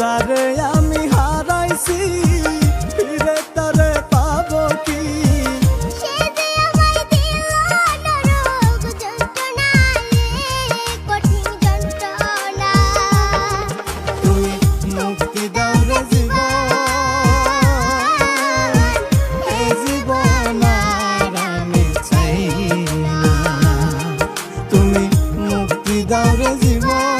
যারে আমি হারাইছি ফিরে তারে পাব কি? তুমি মুক্তি দাও রে জীবন এ জীবন আর আমি চাই না। তুমি মুক্তি দাও রে জীবন।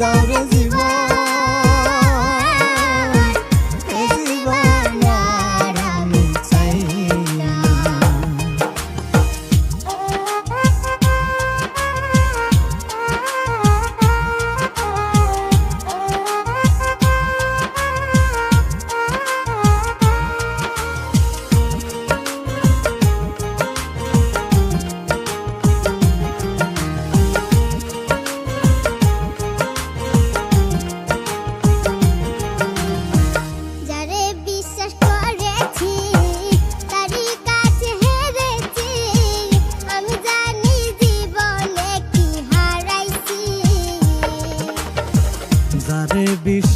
without you.